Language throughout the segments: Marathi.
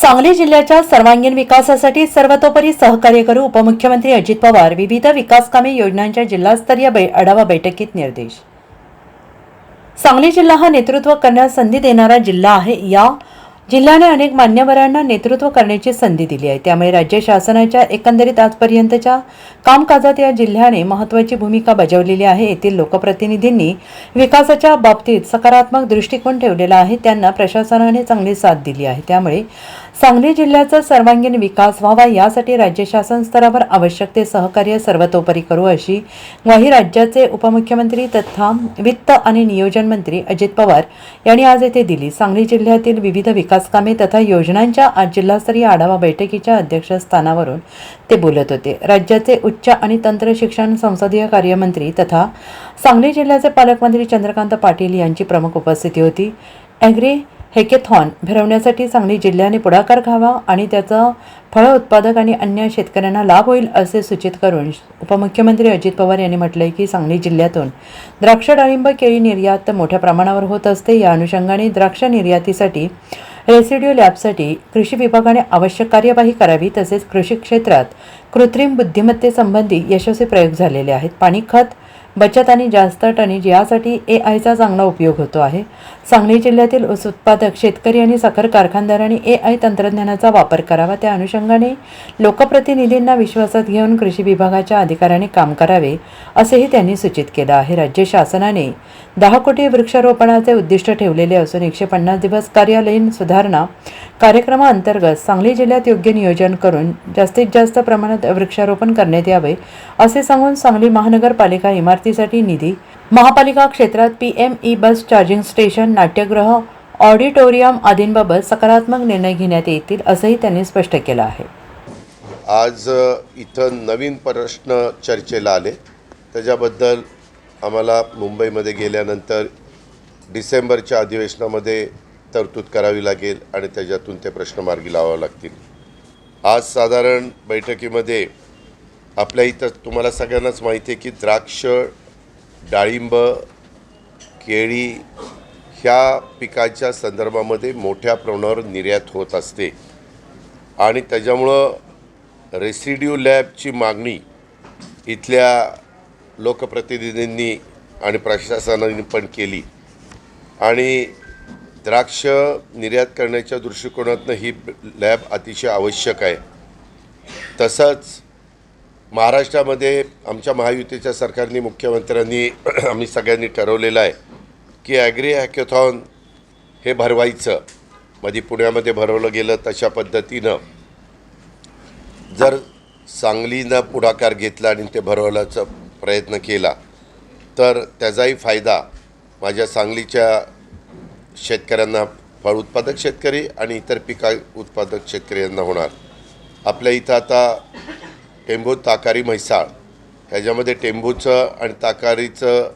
सांगली जिल्ह्याच्या सर्वांगीण विकासासाठी सर्वतोपरी सहकार्य करू उपमुख्यमंत्री अजित पवार विविध विकासकामे योजनांच्या जिल्हास्तरीय बै आढावा बैठकीत निर्देश. सांगली जिल्हा हा नेतृत्व करण्यास संधी देणारा जिल्हा आहे. या जिल्ह्याने अनेक मान्यवरांना नेतृत्व करण्याची संधी दिली आहे. त्यामुळे राज्य शासनाच्या एकंदरीत आजपर्यंतच्या कामकाजात या जिल्ह्याने महत्त्वाची भूमिका बजावलेली आहे. येथील लोकप्रतिनिधींनी विकासाच्या बाबतीत सकारात्मक दृष्टिकोन ठेवलेला आहे. त्यांना प्रशासनाने चांगली साथ दिली आहे. त्यामुळे सांगली जिल्ह्याचा सर्वांगीण विकास व्हावा यासाठी राज्य शासन स्तरावर आवश्यक ते सहकार्य सर्वतोपरी करू अशी ग्वाही राज्याचे उपमुख्यमंत्री तथा वित्त आणि नियोजन मंत्री अजित पवार यांनी आज येथे दिली. सांगली जिल्ह्यातील विविध विकासकामे तथा योजनांच्या आज जिल्हास्तरीय आढावा बैठकीच्या अध्यक्षस्थानावरून ते बोलत होते. राज्याचे उच्च आणि तंत्र शिक्षण संसदीय कार्यमंत्री तथा सांगली जिल्ह्याचे पालकमंत्री चंद्रकांत पाटील यांची प्रमुख उपस्थिती होती. ॲग्री हेकेथॉन भरवण्यासाठी सांगली जिल्ह्याने पुढाकार घ्यावा आणि त्याचा फळ उत्पादक आणि अन्य शेतकऱ्यांना लाभ होईल असे सूचित करून उपमुख्यमंत्री अजित पवार यांनी म्हटलंय की सांगली जिल्ह्यातून द्राक्ष डाळिंब केळी निर्यात मोठ्या प्रमाणावर होत असते. या अनुषंगाने द्राक्ष निर्यातीसाठी रेसिडिओ लॅबसाठी कृषी विभागाने आवश्यक कार्यवाही करावी तसेच कृषी क्षेत्रात कृत्रिम बुद्धिमत्तेसंबंधी यशस्वी प्रयोग झालेले आहेत. पाणी खत बचत आणि जास्त टनेज यासाठी ए आयचा चांगला उपयोग होतो आहे. सांगली जिल्ह्यातील ऊस उत्पादक शेतकरी आणि साखर कारखानदारांनी ए आय तंत्रज्ञानाचा वापर करावा त्या अनुषंगाने लोकप्रतिनिधींना विश्वासात घेऊन कृषी विभागाच्या अधिकाऱ्यांनी काम करावे असेही त्यांनी सूचित केलं आहे. राज्य शासनाने दहा कोटी वृक्षारोपणाचे उद्दिष्ट ठेवलेले असून एकशे पन्नास दिवस कार्यालयीन सुधारणा कार्यक्रमाअंतर्गत सांगली जिल्ह्यात योग्य नियोजन करून जास्तीत जास्त प्रमाणात वृक्षारोपण करण्यात यावे असे सांगून सांगली महानगरपालिका इमारतीसाठी निधी. महापालिका क्षेत्रात P M E bus charging station नाट्यगृह ऑडिटोरियम आदींबाबत सकारात्मक निर्णय घेण्यात येतील असंही त्यांनी स्पष्ट केलं आहे. आज इथं नवीन प्रश्न चर्चेला आले. त्याच्याबद्दल आम्हाला मुंबईमध्ये गेल्यानंतर डिसेंबरच्या अधिवेशनामध्ये तरतूद करावी लागेल आणि त्याच्यातून ते प्रश्न मार्गी लावावे लागतील. आज साधारण बैठकीमध्ये आपल्या इथं तुम्हाला सगळ्यांनाच माहिती आहे की द्राक्ष डाळिंब केळी ह्या पिकाच्या संदर्भामध्ये मोठ्या प्रमाणावर निर्यात होत असते. आणि त्याच्यामुळं रेसिड्यू लॅबची मागणी इथल्या लोकप्रतिनिधींनी आणि प्रशासनाने पण केली. आणि द्राक्ष निर्यात करण्याच्या दृष्टिकोनातनं ही लॅब अतिशय आवश्यक आहे. तसंच महाराष्ट्रामध्ये आमच्या महायुतीच्या सरकारने मुख्यमंत्र्यांनी आम्ही सगळ्यांनी ठरवलेलं आहे की ॲग्री हॅकेथॉन हे भरवायचं. म्हणजे पुण्यामध्ये भरवलं गेलं तशा पद्धतीनं. जर सांगलीनं पुढाकार घेतला आणि ते भरवण्याचा प्रयत्न केला तर त्याचाही फायदा माझ्या सांगलीच्या शेतकऱ्यांना फळ उत्पादक शेतकरी आणि इतर पिका उत्पादक शेतकऱ्यांना होणार. आपल्या इथं आता टेंभू ताकारी म्हैसाळ. ह्याच्यामध्ये टेंभूचं आणि ताकारीचं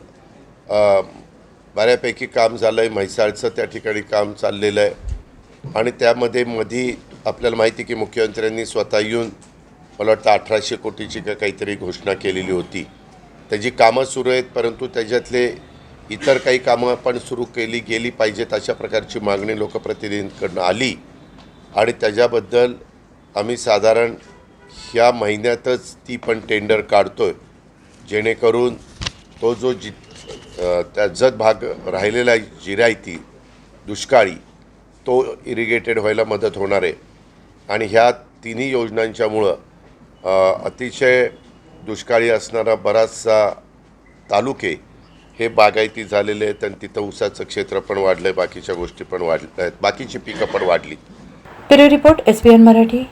बऱ्यापैकी काम झालं आहे म्हैसाळचं त्या ठिकाणी काम चाललेलं आहे आणि त्यामध्ये मधी आपल्याला माहिती आहे की मुख्यमंत्र्यांनी स्वतः येऊन मला वाटतं अठराशे कोटीची का काहीतरी घोषणा केलेली होती. त्याची कामं सुरू आहेत परंतु त्याच्यातले इतर काही कामं पण सुरू केली गेली पाहिजेत अशा प्रकारची मागणी लोकप्रतिनिधींकडनं आली. आणि त्याच्याबद्दल आम्ही साधारण ह्या महिन्यातच ती पण टेंडर काढतो आहे जेणेकरून तो जो जि त्या जत भाग राहिलेला आहे जिरायती दुष्काळी तो इरिगेटेड व्हायला मदत होणार आहे. आणि ह्या तिन्ही योजनांच्यामुळं अतिशय दुष्काळी असणारा बराचसा तालुके हे बागायती झालेले आहेत आणि तिथं ऊसाचं क्षेत्र पण वाढलं आहे बाकीच्या गोष्टी पण वाढल्या आहेत बाकीची पिकं पण वाढली. Bureau report S Marathi.